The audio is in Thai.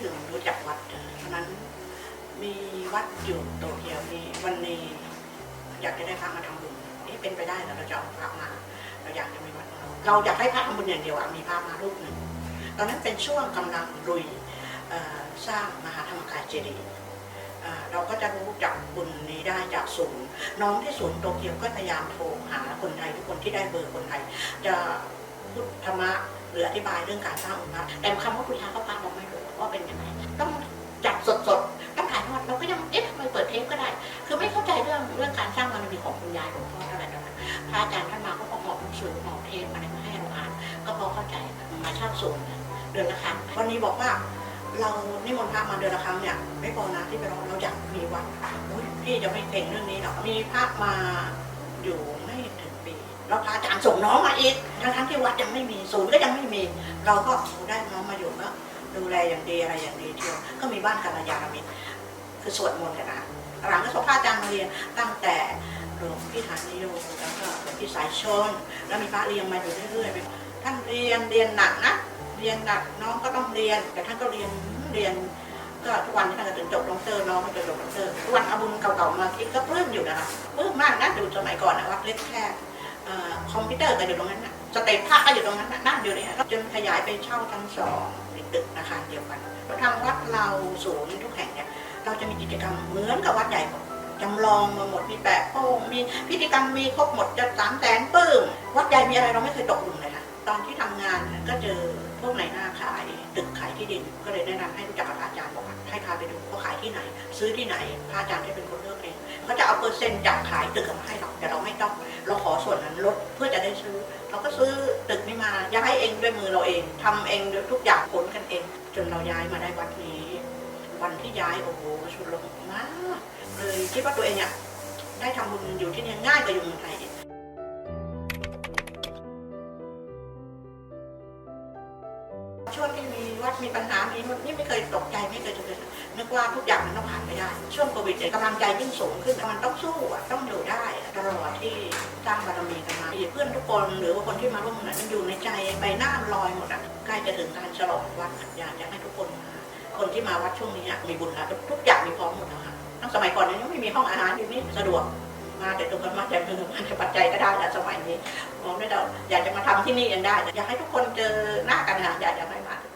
ถึงรู้จักวัดเพราะนั้นมีวัดอยู่โตเกียวมีวันนี้อยากจะได้พระมาทำบุญนี่เป็นไปได้แล้วเราจะเอาพระมา เราอยากจะมีวัดเราอยากให้พระทำบุญอย่างเดียวอะมีพระมารูปหนึ่งตอนนั้นเป็นช่วงกำลังลุยสร้างมหาธรรมกายเจดีย์เราก็จะรู้จักบุญนี้ได้จากศูนย์น้องที่ศูนย์โตเกียวก็พยายามโทรหาคนไทยทุกคนที่ได้เบอร์คนไทยจะพูดธรรมะหรืออธิบายเรื่องการสร้างองค์พระแต่คำว่าพุทธาก็ปาบอกไม่รู้ว่าเป็นยังไงต้อง จับสดๆต้องถ่ายทอดเราก็ยังเอ๊ะทำไมเปิดเทปก็ได้ คือไม่เข้าใจเรื่องเรื่องการสร้างบารมีของคุณยายหลวงพ่ออะไรต่างๆพระอาจารย์ท่านมาก็เอาหอบหนังสือหอบเทปอะไรมาให้เราอ่าน ก็พอเข้าใจมาเช่าศูนย์เดือนละครั้งวันนี้บอกว่าเรานิมนต์พระมาเดือนละครั้งเนี่ยไม่พอนะที่ไปรอเราอยากมีวัดอุ๊ยพี่จะไม่เก่งเรื่องนี้หรอกมีพระมาอยู่ไม่ถึงปี แล้วพระอาจารย์ส่งน้องมาอีกทั้งทั้งๆที่วัดยังไม่มีศูนย์ก็ยังไม่มี เราก็ได้น้องมาอยู่ก็ ดูแลอย่างดีอะไรอย่างดีเที่ยวก็มีบ้านกัลยาณมิตรคือสวดมนต์กันนะหลังก็ส่งพระอาจารย์มาเรียนตั้งแต่หลวงพี่ฐานนิโยแล้วก็หลวงพี่สายชน แล้วมีพระเรียงมาอยู่เรื่อยๆท่านเรียนเรียนหนักนะเรียนหนักน้องก็ต้องเรียน แต่ท่านก็เรียนเรียนก็ทุกวันนี้ท่านก็ถึงจบด็อกเตอร์น้องก็จะจบด็อกเตอร์ทุกวันเอาบุญเก่าๆมาคิดก็ปลื้มอยู่นะคะปลื้มมากนะอยู่สมัยก่อนนะวัดเล็กแค่คอมพิวเตอร์ก็อยู่ตรงนั้นนะ สเตปภาคก็อยู่ตรงนั้นนั่งอยู่เนี่ยจนขยายไปเช่าทั้งสองในตึกอาคารเดียวกันทางวัดเราศูนย์ทุกแห่งเนี่ยเราจะมีกิจกรรมเหมือนกับวัดใหญ่หมดจำลองมาหมดมีแปะโป้งมีพิธีกรรมมีครบหมดจะสามแสนปึ้มวัดใหญ่มีอะไรเราไม่เคยตกหลุมเลยค่ะตอนที่ทำงานก็เจอพวกไหนหน้าขายตึกขายที่ดินก็เลยแนะนำให้รู้จักกับพระอาจารย์บอกว่าให้พาไปดูเขาขายที่ไหน ซื้อที่ไหนพระอาจารย์จะเป็นคนเลือกเอง เอาเปอร์เซ็นต์จากขายตึกมาให้เราแต่เราไม่ต้อง เราขอส่วนนั้นลดเพื่อจะได้ซื้อ เราก็ซื้อตึกนี้มาย้ายเองด้วยมือเราเองทำเองทุกอย่างขนกันเอง จนเราย้ายมาได้วัดนี้ วันที่ย้ายโอ้โหชุดลงมากเลยคิดว่าตัวเองเนี่ยได้ทำบุญอยู่ที่นี่ง่ายกว่าอยู่เมืองไทย ช่วงที่มีวัดมีปัญหามีนี่ไม่เคยตกใจไม่เคยจะเลยนึกว่าทุกอย่างมันต้องผ่านไปได้ ช่วงโควิดเนี่ยกำลังใจยิ่งสูงขึ้นมันต้องสู้อะต้องอยู่ได้ตลอดที่สร้างบารมีกันมาเพื่อนทุกคนหรือว่าคนที่มาร่วมงานมันอยู่ในใจใบหน้าลอยหมดอะใกล้จะถึงการฉลองวัดอยากจะให้ทุกคนมาคนที่มาวัดช่วงนี้มีบุญแล้วทุกอย่างมีพร้อมหมดแล้วค่ะตั้งสมัยก่อนนี่ยยังไม่มีห้องอาหารอยู่นี่สะดวก มาแต่ตรงกันมาแต่มือมาแต่ปัจจัยก็ได้แล้วสมัยนี้มองได้เราอยากจะมาทำที่นี่ยังได้ อยากให้ทุกคนเจอหน้ากันนะอยากจะให้มาทุก